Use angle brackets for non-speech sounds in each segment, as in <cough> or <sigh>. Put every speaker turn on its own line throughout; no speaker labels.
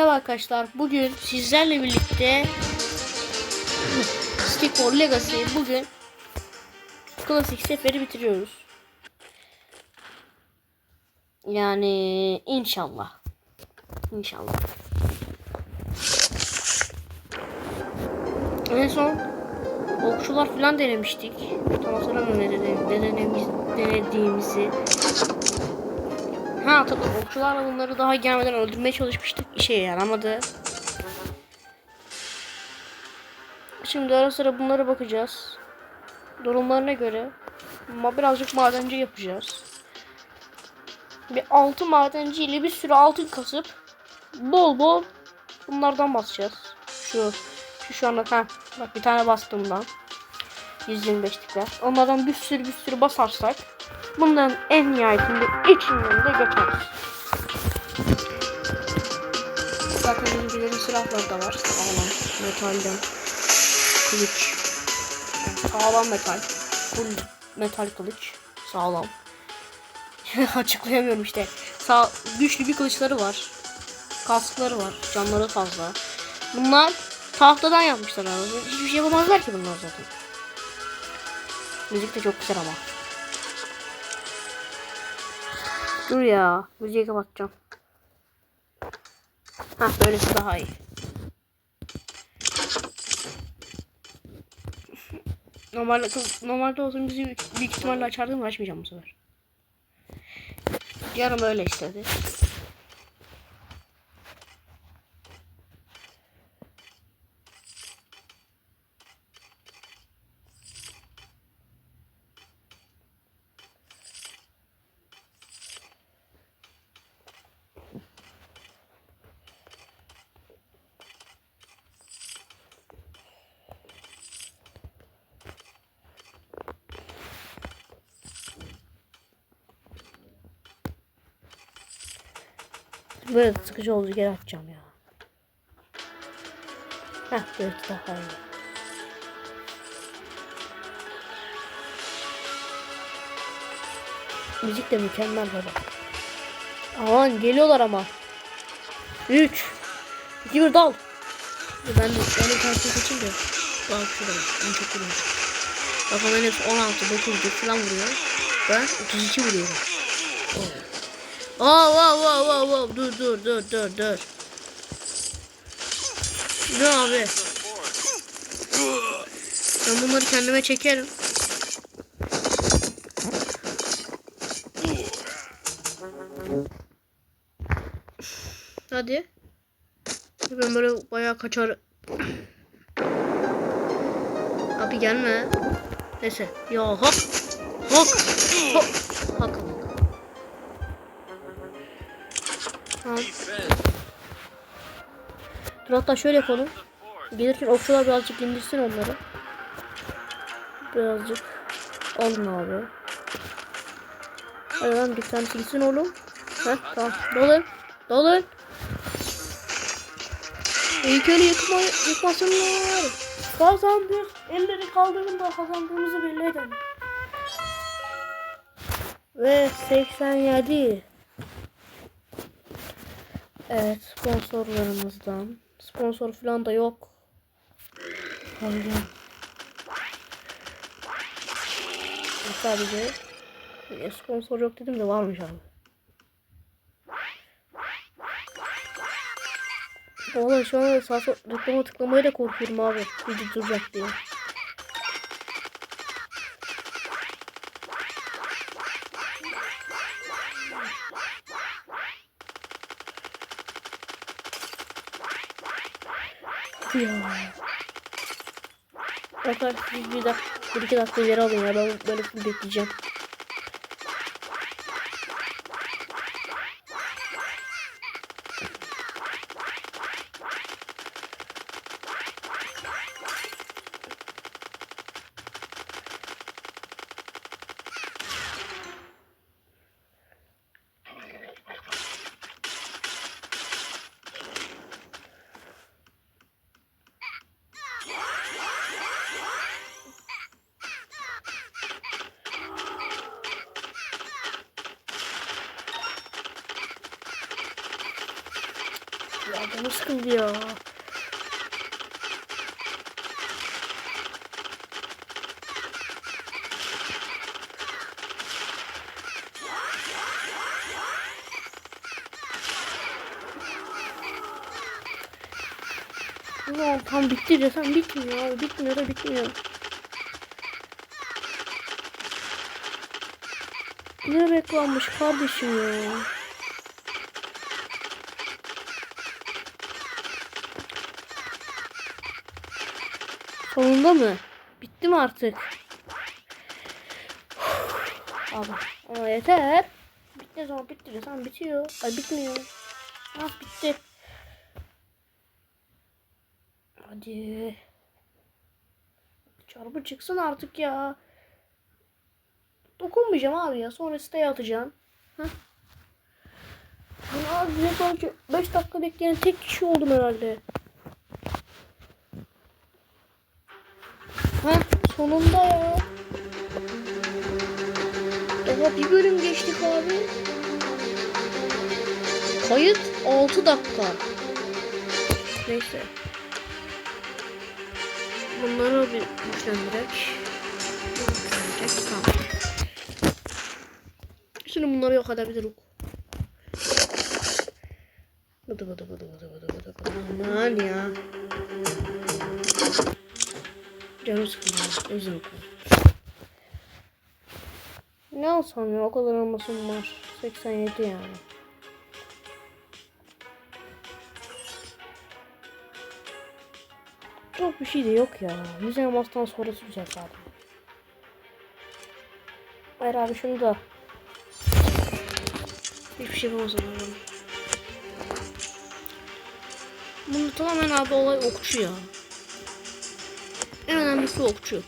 Merhaba arkadaşlar. Bugün sizlerle birlikte Stick for Legacy bugün klasik seferi bitiriyoruz. Yani inşallah. İnşallah. En son okçular falan denemiştik. Tam hatırlamıyorum ne, denediğimizi. Ha tabii okçularla bunları daha gelmeden öldürmeye çalışmıştık. İşe yaramadı. Şimdi ara sıra bunlara bakacağız. Durumlarına göre birazcık madenci yapacağız. Bir altı madenci ile bir sürü altın kasıp bol bol bunlardan basacağız. Şu şu şu anda ha bak bir tane bastığımdan 125'likler. Onlardan bir sürü bir sürü basarsak bunların en nihayetinde içinden de geçeriz. Zaten bizimkilerin silahları da var. Sağlam metalden. Kılıç. Sağlam metal. Full metal kılıç. Sağlam. <laughs> Açıklayamıyorum işte. Sağ, güçlü bir kılıçları var. Kaskları var. Canları fazla. Bunlar tahtadan yapmışlar abi. Hiçbir şey yapamazlar ki bunlar zaten. Müzik de çok güzel ama. Dur ya. Müziği kapatacağım. Hah böylesi daha iyi. Normalde, normalde olsa müziği büyük ihtimalle açardım açmayacağım bu sefer. Yarım öyle istedi. Böyle sıkıcı oldu geri açacağım ya. Heh böyle daha iyi. Müzik de mükemmel baba. Aman geliyorlar ama. 3 2 1 dal. Ben de de karşıya geçeyim de. Bak şurada en çok vuruyor. Bak hemen hepsi 16 9 falan vuruyor. Ben 32 vuruyorum. Aa wow wow wow wow dur dur dur dur dur. Ne abi? Ben bunları kendime çekerim. Hadi. Ben böyle bayağı kaçar. Abi gelme. Neyse. Ya hop. Hop. Hop. Hak. Tamam. Dur hatta şöyle yapalım. Gelirken okçular birazcık indirsin onları. Birazcık alın abi. Hadi lan bir tane silsin oğlum. Heh tamam. Dolun. Dolun. İlkeli yıkma, yıkmasınlar. Kazandık. Elleri kaldırın da kazandığımızı belli edelim. Ve 87. Evet sponsorlarımızdan. Sponsor falan da yok. Pardon. Sadece e, sponsor yok dedim de varmış abi. Valla şu an sol reklama tıklamaya da korkuyorum abi. Video duracak diye. Ya. Arkadaşlar bir, dakika, bir iki dakika yer alın ya ben böyle bekleyeceğim. Canım sıkıldı ya. Ulan tam bitti desem bitmiyor. Bitmiyor da bitmiyor. Ne beklenmiş kardeşim ya. Sonunda mı? Bitti mi artık? Abi ama yeter. Bitti zaman bitti desem bitiyor. Ay bitmiyor. Ah bitti. Hadi. Çarpı çıksın artık ya. Dokunmayacağım abi ya. Sonra siteye atacağım. Heh. Ben direkt önce 5 dakika bekleyen tek kişi oldum herhalde. Heh, sonunda ya. Daha bir bölüm geçtik abi. Kayıt 6 dakika. Neyse. Bunları bir güçlendirek. Güçlendirek. Şimdi bunları yok edebiliriz. Bıdı bıdı bıdı bıdı bıdı. Sıkılıyor. Üzüm Ne alsam ya o kadar olmasın var. 87 yani. Çok bir şey de yok ya. Müze mastan sonrası güzel zaten. Hayır abi şunu da. Hiçbir şey ama. Bunu tamamen abi olay okçu ya. En önemlisi okçu.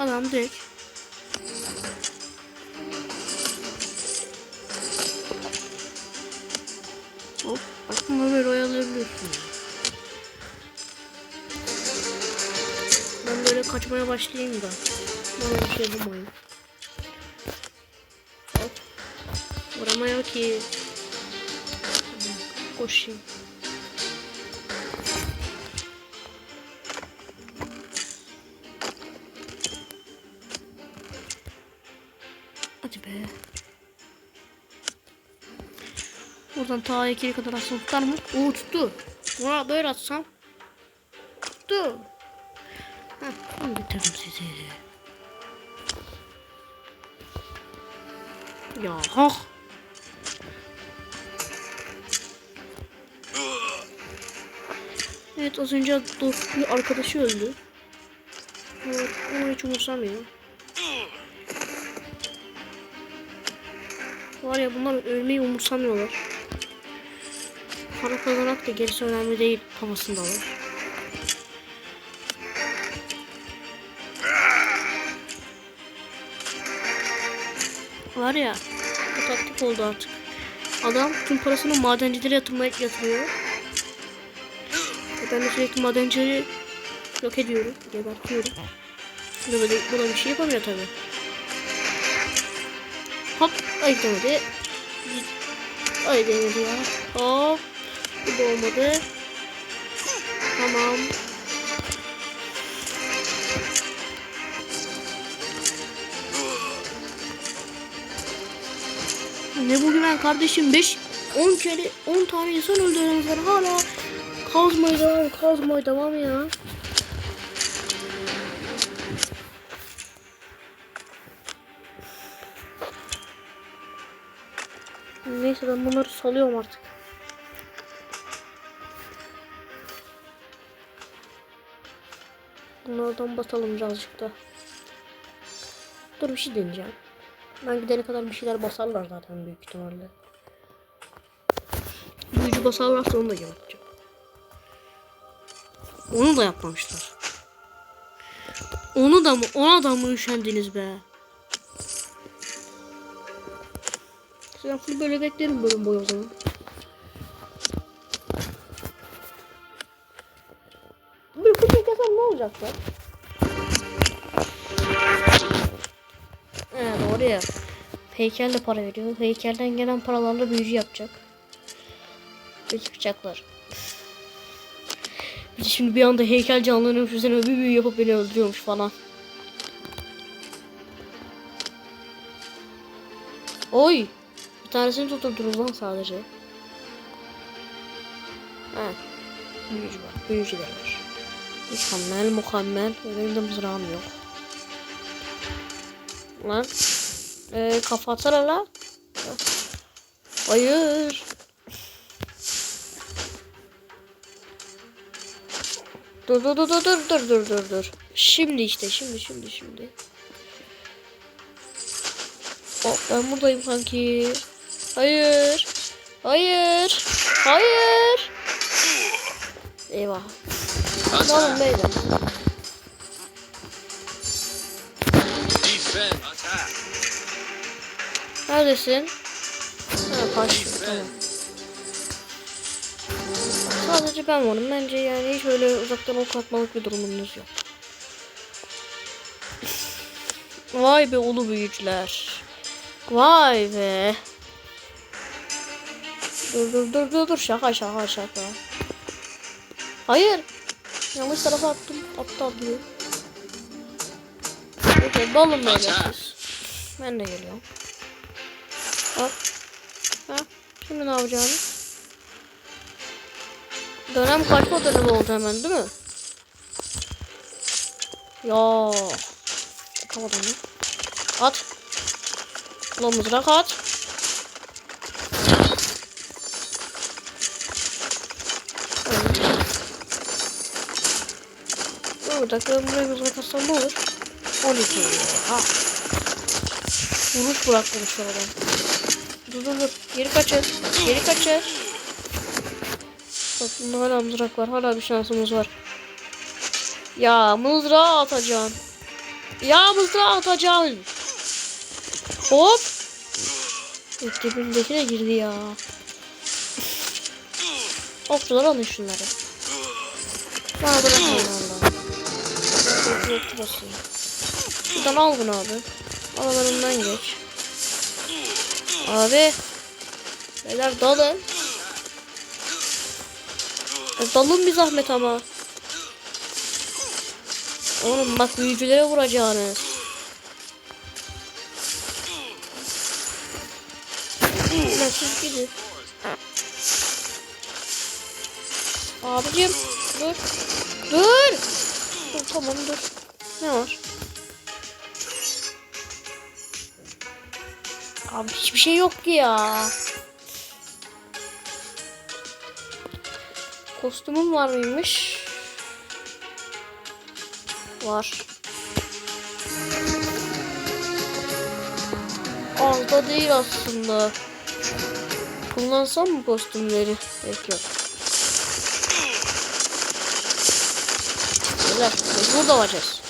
Adam direkt. Hop bunu böyle oyalayabiliyorsun. ya. Ben böyle kaçmaya başlayayım da. Bana bir şey bulmayın. Hop. Vuramıyor ki. Koşayım. Buradan ta ikiye kadar atsam tutar mı? Oo tuttu. Buna böyle atsam. Tuttu. Heh, ben bitirdim sizi. Ya hak. Evet az önce dost bir arkadaşı öldü. Evet, ama hiç umursamıyor. Var ya bunlar ölmeyi umursamıyorlar. Para kazanak da gerisi önemli değil kafasındalar. Var ya bu taktik oldu artık. Adam tüm parasını madencilere yatırmaya yatırıyor. Ben de sürekli madencileri yok ediyorum, gebertiyorum. Bu da, bu da bir şey yapamıyor tabi. Hop, ay demedi. Ay demedi ya. Hop, bu da olmadı. Tamam. Ne bu güven kardeşim 5 10 kere 10 tane insan öldürdünüz var hala kazmayı devam kazmayı devam ya. Neyse ben bunları salıyorum artık. Bunlardan basalım birazcık da. Dur bir şey deneyeceğim. Ben gidene kadar bir şeyler basarlar zaten büyük ihtimalle. Büyücü basarlarsa onu da yapacağım. Onu da yapmamışlar. Onu da mı? Ona da mı üşendiniz be? Sen full böyle beklerim bölüm boyu o zaman. Olacak ya? Evet oraya. Heykel de para veriyor. Heykelden gelen paralarla büyücü yapacak. Ve çıkacaklar. Şimdi bir anda heykel canlanıyormuş üzerine bir büyü yapıp beni öldürüyormuş falan. Oy! Bir tanesini tuturdunuz lan sadece. Ha. Büyücü var. Büyücüler var. Mükemmel, mükemmel. Benim de mızrağım yok. Lan. Ee, kafa atsana la. Hayır. Dur dur dur dur dur dur dur dur dur. Şimdi işte şimdi şimdi şimdi. Oh, ben buradayım kanki. Hayır. Hayır. Hayır. Eyvah. Olun beyler. Neredesin? Ha karşı. Tamam. Sadece ben varım. Bence yani hiç öyle uzaktan ok atmalık bir durumunuz yok. Vay be ulu büyücüler. Vay be. Dur dur dur dur dur şaka şaka şaka. Hayır. Yanlış tarafa attım. Attı atlıyor. Peki dalın böyle siz. Ben de geliyorum. Hop. Ha. Şimdi ne yapacağım? Dönem kaçma dönemi oldu hemen değil mi? Ya. Onu. At. Ulan mızrak at. Dakika buraya mızrak atsam ne olur? 12 Ha. Vuruş bırakmamış oradan. Dur dur dur. Geri kaçır. Geri kaçır. Bak bunda hala mızrak var. Hala bir şansımız var. Ya mızrağı atacaksın. Ya mızrağı atacaksın. Hop. İlk dibindekine girdi ya. Okçular şunları. Bana bırakmayın valla. Şuradan al bunu abi. Aralarından geç. Abi. Beyler dalın. E, dalın bir zahmet ama. Oğlum bak büyücülere vuracağınız. Siz gidin. Abicim dur. Dur. Dur tamam dur. Ne var? Abi hiçbir şey yok ya. Kostümüm var mıymış? Var. Az değil aslında. Kullansam mı kostümleri? Yok yok. Güzel. Biz burada olacağız.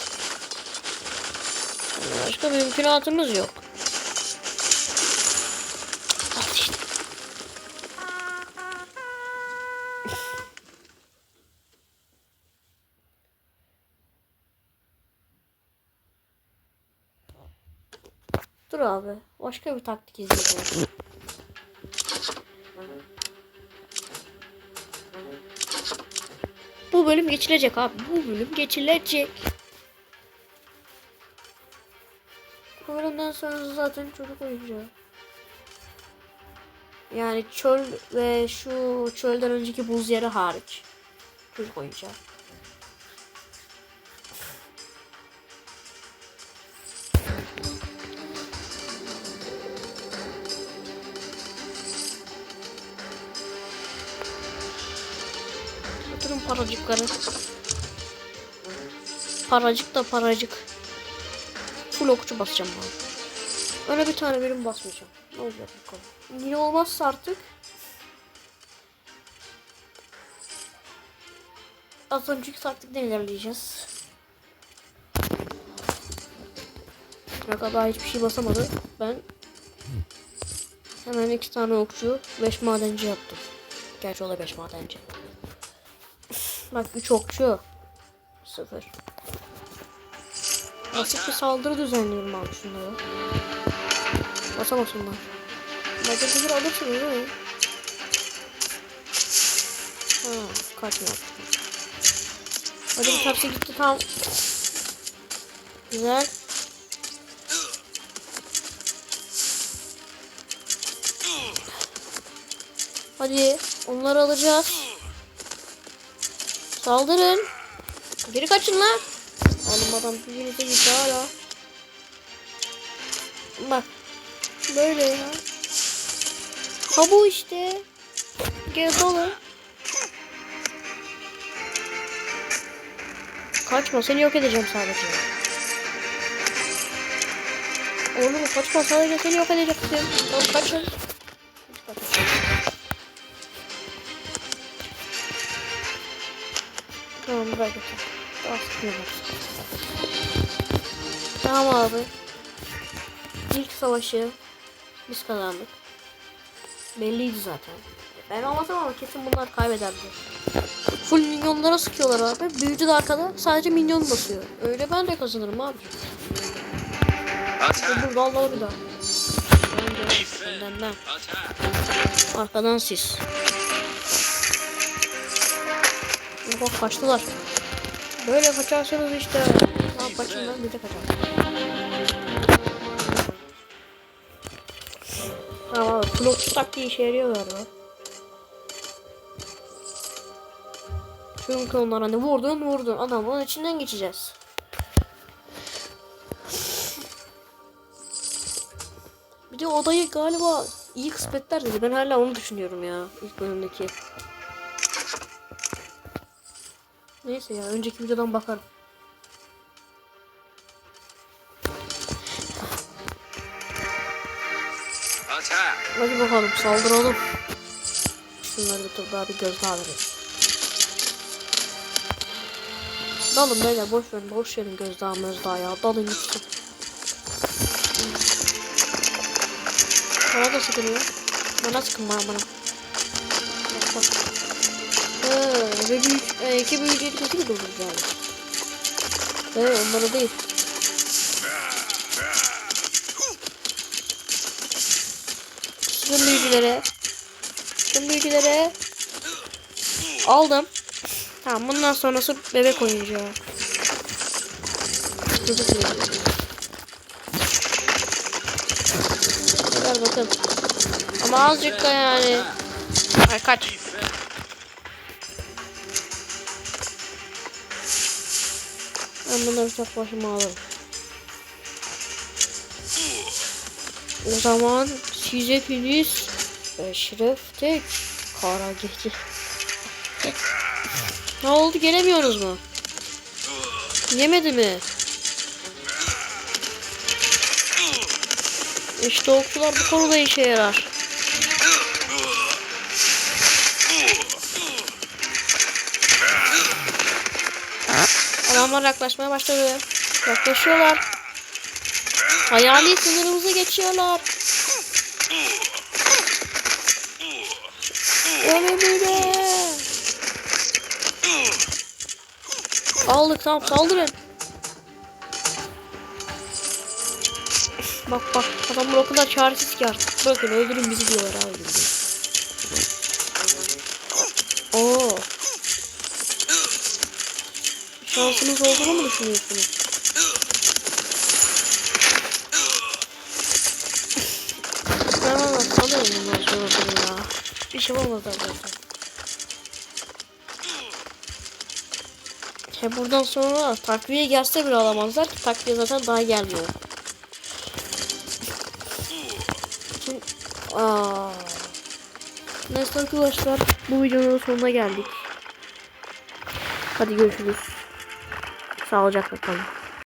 Başka bir mümkünatımız yok. Dur abi. Başka bir taktik izleyeceğim. Bu bölüm geçilecek abi. Bu bölüm geçilecek. Bu bölümden sonra zaten çocuk oyuncağı. Yani çöl ve şu çölden önceki buz yeri hariç. Çocuk oyuncağı. Paracıkları. Paracık da paracık. Full okçu basacağım ben. Öyle bir tane benim basmayacağım. Ne olacak bakalım. Yine olmazsa artık. Az önceki taktikten ilerleyeceğiz. Kanka daha hiçbir şey basamadı. Ben hemen iki tane okçu, beş madenci yaptım. Gerçi o da beş madenci. Bak 3 okçu. 0. Basit bir saldırı düzenliyorum abi şunları. Basamasınlar. Madencileri alırsın değil mi? kaçmıyor. Hadi bir taksi gitti tam. Güzel. Hadi onları alacağız. Saldırın. Geri kaçın lan. Oğlum adam birinize gitti hala. Bak. Böyle ya. Ha bu işte. Gel dolu. Kaçma seni yok edeceğim sadece. Oğlum kaçma sadece seni yok edecektim. Tamam kaçın. Tamam bırak götür. Daha sıkmıyor bak. Tamam abi. İlk savaşı biz kazandık. Belliydi zaten. Ben olmasam ama kesin bunlar kaybederdi. Full minyonlara sıkıyorlar abi. Büyücü de arkada sadece minyon basıyor. Öyle ben de kazanırım abi. Dur vallahi bir daha. Ben de önden ben.
Attack!
Arkadan siz. Bak kaçtılar. Böyle kaçarsanız işte. Tamam kaçın lan bir de kaçar. Tamam abi. Flop taktiği işe yarıyor galiba. Çünkü onlar hani vurdun vurdun adamın içinden geçeceğiz. Bir de odayı galiba iyi kısmetler dedi. Ben hala onu düşünüyorum ya ilk bölümdeki. Neyse ya önceki videodan bakarım. Hadi bakalım saldıralım. Şunları bir tur daha bir gözdağı verelim. Dalın beyler boş verin boş verin gözdağı mözdağı ya dalın gitsin. Bana da sıkılıyor. Bana sıkın bana bana. Bak bak. Ee, büyük, e, iki büyücü etkisi mi durdurdu yani? Evet onları değil. Tüm büyücülere. Tüm büyücülere. Aldım. Tamam bundan sonrası bebek oyuncağı. Çocuk oyuncağı. Bakın. Ama azıcık da yani. Ay kaç. Ben bunları tek başıma alırım. O zaman siz hepiniz Eşref tek kara gece. ne oldu gelemiyoruz mu? Yemedi mi? İşte okçular bu konuda işe yarar. Adamlar yaklaşmaya başladı. Yaklaşıyorlar. Hayali sınırımızı geçiyorlar. Ölümüne. Aldık tamam saldırın. Bak bak adamlar o kadar çaresiz ki artık. Bırakın öldürün bizi diyorlar abi. Oo. Şansınız olduğunu mu düşünüyorsunuz? Ben sanıyorum bundan sonrasını ya. Bir şey olmazlar zaten. He buradan sonra takviye gelse bile alamazlar ki takviye zaten daha gelmiyor. Şimdi, aa. Neyse arkadaşlar bu videonun sonuna geldik. Hadi görüşürüz. салып жакка калдым.